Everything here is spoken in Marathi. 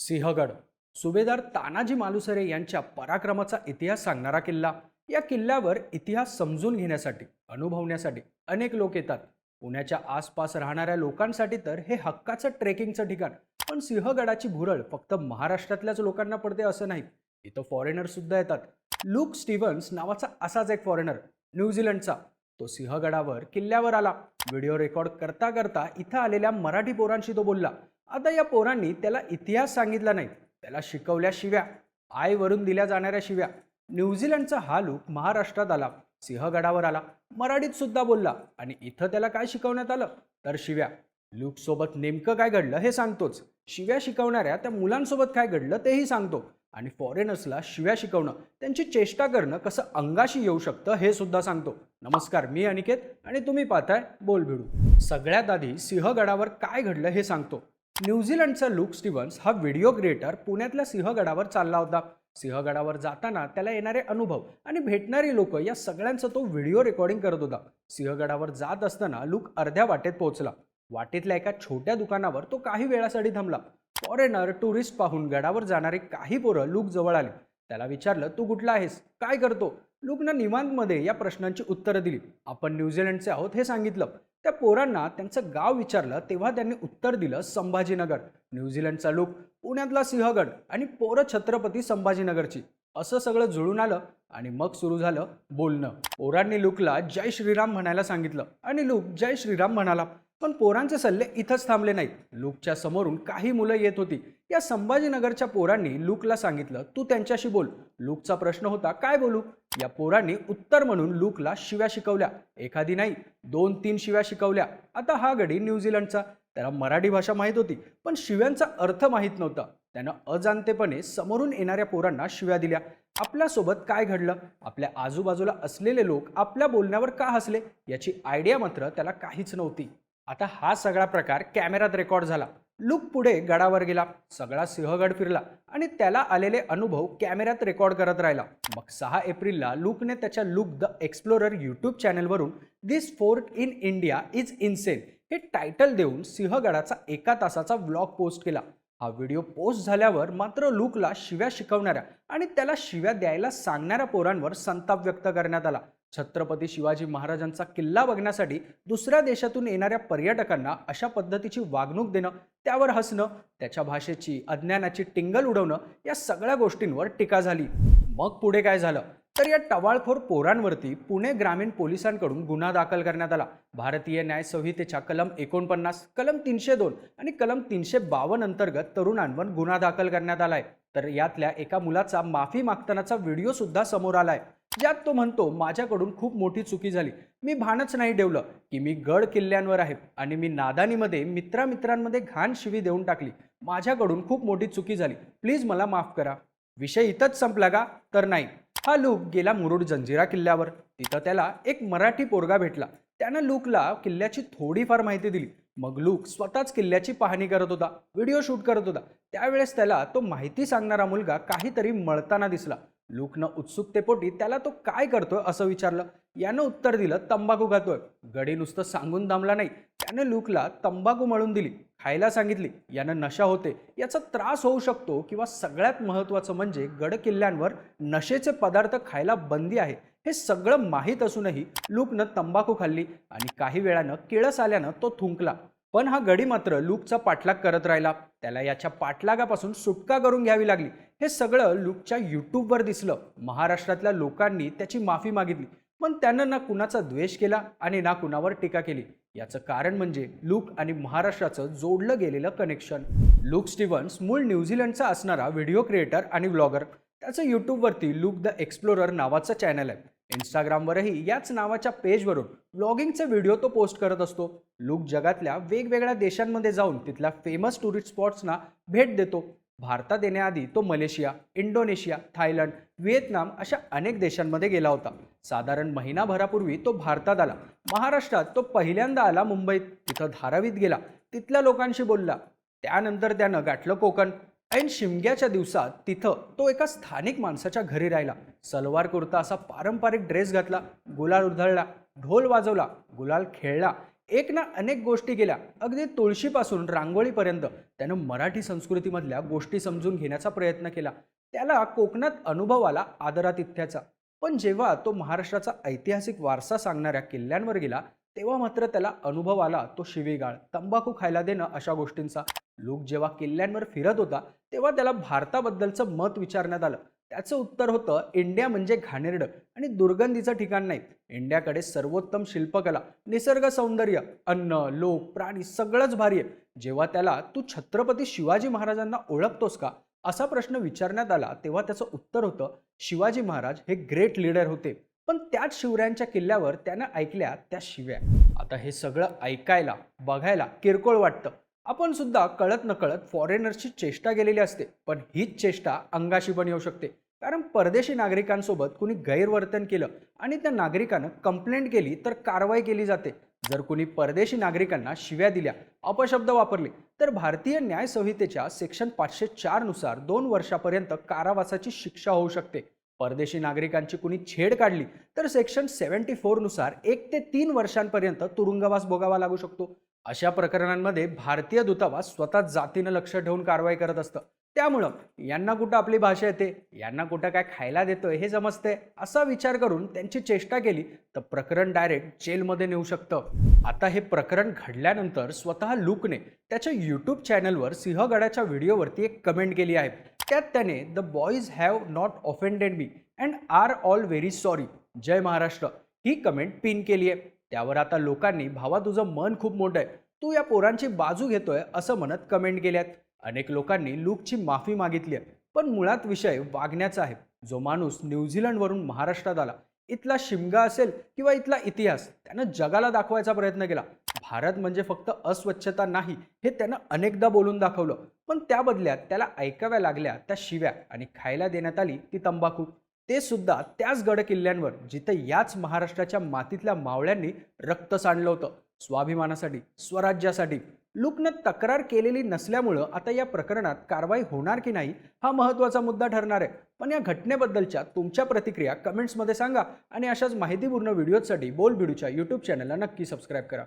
सिंहगड. सुभेदार तानाजी मालुसरे यांच्या पराक्रमाचा इतिहास सांगणारा किल्ला. या किल्ल्यावर इतिहास समजून घेण्यासाठी अनुभवण्यासाठी अनेक लोक येतात. पुण्याच्या आसपास राहणाऱ्या लोकांसाठी तर हे हक्काचं ट्रेकिंगचं ठिकाण. पण सिंहगडाची भुरळ फक्त महाराष्ट्रातल्याच लोकांना पडते असं नाही. इथं फॉरेनर सुद्धा येतात. लुक स्टीव्हन्स नावाचा असाच एक फॉरेनर न्यूझीलंडचा. तो सिंहगडावर किल्ल्यावर आला. व्हिडिओ रेकॉर्ड करता करता इथं आलेल्या मराठी पोरांशी तो बोलला आता या पोरांनी त्याला इतिहास सांगितला नाही. त्याला शिकवल्या शिव्या आईवरून दिल्या जाणाऱ्या शिव्या. न्यूझीलंडचा हा लूक महाराष्ट्रात आला. सिंहगडावर आला. मराठीत सुद्धा बोलला आणि इथं त्याला काय शिकवण्यात आलं? तर शिव्या. लूक सोबत नेमकं काय घडलं हे सांगतोच. शिव्या शिकवणाऱ्या त्या मुलांसोबत काय घडलं तेही सांगतो. आणि फॉरेनर्सला शिव्या शिकवणं त्यांची चेष्टा करणं कसं अंगाशी येऊ शकतं हे सुद्धा सांगतो. नमस्कार मी अनिकेत आणि तुम्ही पाहताय बोल भिडू सगळ्यात आधी सिंहगडावर काय घडलं हे सांगतो. न्यूझीलंडचा लुक स्टीव्हन्स हा व्हिडिओ क्रिएटर पुण्यातल्या सिंहगडावर चालला होता. सिंहगडावर जाताना त्याला येणारे अनुभव आणि भेटणारी लोक या सगळ्यांचं तो व्हिडिओ रेकॉर्डिंग करत होता. सिंहगडावर जात असताना लुक अर्ध्या वाटेत पोहोचला. वाटेतल्या एका छोट्या दुकानावर तो काही वेळासाठी थांबला. फॉरेनर टुरिस्ट पाहून गडावर जाणारे काही पोरं लूक जवळ आले. त्याला विचारलं तू कुठला आहेस? काय करतो? लूकनं निवांतमध्ये या प्रश्नांची उत्तरं दिली. आपण न्यूझीलंडचे आहोत हे सांगितलं. त्या पोरांना त्यांचं गाव विचारलं तेव्हा त्यांनी उत्तर दिलं संभाजीनगर. न्यूझीलंडचा लूक पुण्यातला सिंहगड आणि पोरं छत्रपती संभाजीनगरची. असं सगळं जुळून आलं आणि मग सुरू झालं बोलणं. पोरांनी लुकला जय श्रीराम म्हणायला सांगितलं आणि लूक जय श्रीराम म्हणाला. पण पोरांचे सल्ले इथंच थांबले नाहीत. लूकच्या समोरून काही मुलं येत होती. या संभाजीनगरच्या पोरांनी लूकला सांगितलं तू त्यांच्याशी बोल. लूकचा प्रश्न होता काय बोलू या पोरांनी उत्तर म्हणून लूकला शिव्या शिकवल्या. एखादी नाही दोन तीन शिव्या शिकवल्या. आता हा गडी न्यूझीलंडचा. त्याला मराठी भाषा माहीत होती पण शिव्यांचा अर्थ माहीत नव्हता. त्यानं अजाणतेपणे समोरून येणाऱ्या पोरांना शिव्या दिल्या. आपल्यासोबत काय घडलं? आपल्या आजूबाजूला असलेले लोक आपल्या बोलण्यावर का हसले? याची आयडिया मात्र त्याला काहीच नव्हती. आता हा सगळा प्रकार कॅमेऱ्यात रेकॉर्ड झाला. लुक पुढे गडावर गेला. सगळा सिंहगड फिरला आणि त्याला आलेले अनुभव कॅमेऱ्यात रेकॉर्ड करत राहिला. मग सहा एप्रिलला लुकने त्याच्या Luke the explorer YouTube चॅनलवरून this fort in India is insane हे टायटल देऊन सिंहगडाचा एका तासाचा व्लॉग पोस्ट केला. हा व्हिडिओ पोस्ट झाल्यावर मात्र लुकला शिव्या शिकवणाऱ्या आणि त्याला शिव्या द्यायला सांगणाऱ्या पोरांवर संताप व्यक्त करण्यात आला. छत्रपती शिवाजी महाराजांचा किल्ला बघण्यासाठी दुसऱ्या देशातून येणाऱ्या पर्यटकांना अशा पद्धतीची वागणूक देणं त्यावर हसणं त्याच्या भाषेची अज्ञानाची टिंगल उडवणं या सगळ्या गोष्टींवर टीका झाली. मग पुढे काय झालं? तर या टवाळखोर पोरांवरती पुणे ग्रामीण पोलिसांकडून गुन्हा दाखल करण्यात आला. भारतीय न्याय संहितेच्या कलम एकोणपन्नास कलम तीनशे दोन आणि कलम तीनशे बावन्न अंतर्गत तरुणांवर गुन्हा दाखल करण्यात आलाय. तर यातल्या एका मुलाचा माफी मागतानाचा व्हिडिओ सुद्धा समोर आलाय. ज्यात तो म्हणतो माझ्याकडून खूप मोठी चुकी झाली. मी भानच नाही ठेवलं की मी गड किल्ल्यांवर आहे आणि मी नादानीमध्ये मित्रामित्रांमध्ये घाण शिवी देऊन टाकली. माझ्याकडून खूप मोठी चुकी झाली. प्लीज मला माफ करा. विषय इथंच संपला का? तर नाही. हा लूक गेला मुरुड जंजिरा किल्ल्यावर. तिथं त्याला एक मराठी पोरगा भेटला. त्यानं लूकला किल्ल्याची थोडीफार माहिती दिली. मग लूक स्वतःच किल्ल्याची पाहणी करत होता व्हिडिओ शूट करत होता. त्यावेळेस त्याला तो माहिती सांगणारा मुलगा काहीतरी मळताना दिसला. लूकनं उत्सुकतेपोटी त्याला तो काय करतोय असं विचारलं. यानं उत्तर दिलं तंबाखू खातोय. गडी नुसतं सांगून थांबला नाही. त्यानं लूकला तंबाखू मळून दिली खायला सांगितली. यानं नशा होते. याचा त्रास होऊ शकतो किंवा सगळ्यात महत्त्वाचं म्हणजे गड किल्ल्यांवर नशेचे पदार्थ खायला बंदी आहे. हे सगळं माहीत असूनही लूकनं तंबाखू खाल्ली आणि काही वेळानं केळस आल्यानं तो थुंकला. पण हा गडी मात्र लूकचा पाठलाग करत राहिला. त्याला याच्या पाठलागापासून सुटका करून घ्यावी लागली. हे सगळं लूकच्या यूट्यूबवर दिसलं. महाराष्ट्रातल्या लोकांनी त्याची माफी मागितली. पण त्यानं ना कुणाचा द्वेष केला आणि ना कुणावर टीका केली. याचं कारण म्हणजे लूक आणि महाराष्ट्राचं जोडलं गेलेलं कनेक्शन लूक स्टीव्हन्स मूळ न्यूझीलंडचा असणारा व्हिडिओ क्रिएटर आणि व्लॉगर. त्याचं यूट्यूबवरती लूक द एक्सप्लोरर नावाचं चॅनल आहे. इंस्टाग्रामवरही याच नावाच्या पेजवरून व्लॉगिंगचे व्हिडिओ तो पोस्ट करत असतो. लूक जगातल्या वेगवेगळ्या देशांमध्ये जाऊन तिथल्या फेमस टुरिस्ट स्पॉट्सना भेट देतो. भारतात येण्याआधी तो मलेशिया इंडोनेशिया थायलंड व्हिएतनाम अशा अनेक देशांमध्ये गेला होता. साधारण महिनाभरापूर्वी तो भारतात आला. महाराष्ट्रात तो पहिल्यांदा आला मुंबईत. तिथं धारावीत गेला. तिथल्या लोकांशी बोलला. त्यानंतर त्यानं गाठलं कोकण. ऐन शिमग्याच्या दिवसात तिथं तो एका स्थानिक माणसाच्या घरी राहिला. सलवार कुर्ता असा पारंपरिक ड्रेस घातला. गुलाल उधळला ढोल वाजवला गुलाल खेळला. एक ना अनेक गोष्टी केल्या. अगदी तुळशीपासून रांगोळीपर्यंत त्यानं मराठी संस्कृतीमधल्या गोष्टी समजून घेण्याचा प्रयत्न केला. त्याला कोकणात अनुभव आला आदरातिथ्याचा. पण जेव्हा तो महाराष्ट्राचा ऐतिहासिक वारसा सांगणाऱ्या किल्ल्यांवर गेला तेव्हा मात्र त्याला अनुभव आला तो शिवीगाळ. तंबाखू खायला देणं अशा गोष्टींचा. लोक जेव्हा किल्ल्यांवर फिरत होता तेव्हा त्याला भारताबद्दलचं मत विचारण्यात आलं. त्याचं उत्तर होतं इंडिया म्हणजे घाणेरडं आणि दुर्गंधीचं ठिकाण नाही. इंडियाकडे सर्वोत्तम शिल्पकला निसर्ग सौंदर्य अन्न लोक प्राणी सगळंच भारी आहे. जेव्हा त्याला तू छत्रपती शिवाजी महाराजांना ओळखतोस का? असा प्रश्न विचारण्यात आला तेव्हा त्याचं उत्तर होतं शिवाजी महाराज हे ग्रेट लीडर होते. पण त्याच शिवरायांच्या किल्ल्यावर त्यानं ऐकल्या त्या शिव्या. आता हे सगळं ऐकायला बघायला किरकोळ वाटतं. आपण सुद्धा कळत नकळत फॉरेनर्सची चेष्टा गेलेली असते पण हीच चेष्टा अंगाशी पण येऊ शकते. कारण परदेशी नागरिकांसोबत कुणी गैरवर्तन केलं आणि त्या नागरिकानं कंप्लेंट केली तर कारवाई केली जाते. जर कुणी परदेशी नागरिकांना शिव्या दिल्या अपशब्द वापरले तर भारतीय न्याय संहितेच्या सेक्शन पाचशे चारनुसार दोन वर्षापर्यंत कारावासाची शिक्षा होऊ शकते. परदेशी नागरिकांची कुणी छेड काढली तर सेक्शन सेव्हन्टी नुसार एक ते तीन वर्षांपर्यंत तुरुंगवास भोगावा लागू शकतो. अशा प्रकरणांमध्ये भारतीय दूतावास स्वतः जातीनं लक्ष ठेवून कारवाई करत असतं. त्यामुळं यांना कुठं आपली भाषा येते? यांना कुठं काय खायला देतोय हे समजते असा विचार करून त्यांची चेष्टा केली तर प्रकरण डायरेक्ट जेलमध्ये नेऊ शकतं. आता हे प्रकरण घडल्यानंतर स्वतः लुकने त्याच्या यूट्यूब चॅनलवर सिंहगडाच्या व्हिडिओवरती एक कमेंट केली आहे. त्यात त्याने the boys have not offended me and are all very sorry जय महाराष्ट्र. ही कमेंट पिन केली आहे. त्यावर आता लोकांनी भावा तुझं मन खूप मोठं आहे. तू या पोरांची बाजू घेतोय असं म्हणत कमेंट केल्यात. अनेक लोकांनी लूकची माफी मागितली आहे. पण मुळात विषय वागण्याचा आहे. जो माणूस न्यूझीलंडवरून महाराष्ट्रात आला इथला शिमगा असेल किंवा इथला इतिहास त्यानं जगाला दाखवायचा प्रयत्न केला. भारत म्हणजे फक्त अस्वच्छता नाही हे त्यानं अनेकदा बोलून दाखवलं. पण त्या बदल्यात त्याला ऐकाव्या लागल्या त्या शिव्या आणि खायला देण्यात आली ती तंबाखू. ते सुद्धा त्याच गड किल्ल्यांवर याच महाराष्ट्राच्या मातीतल्या मावळ्यांनी रक्त सांडलं होतं. स्वाभिमानासाठी स्वराज्यासाठी. लुकनं तक्रार केलेली नसल्यामुळं आता या प्रकरणात कारवाई होणार की नाही हा महत्त्वाचा मुद्दा ठरणार आहे. पण या घटनेबद्दलच्या तुमच्या प्रतिक्रिया कमेंट्समध्ये सांगा आणि अशाच माहितीपूर्ण व्हिडिओजसाठी बोल बिडूच्या यूट्यूब चॅनलला नक्की सबस्क्राईब करा.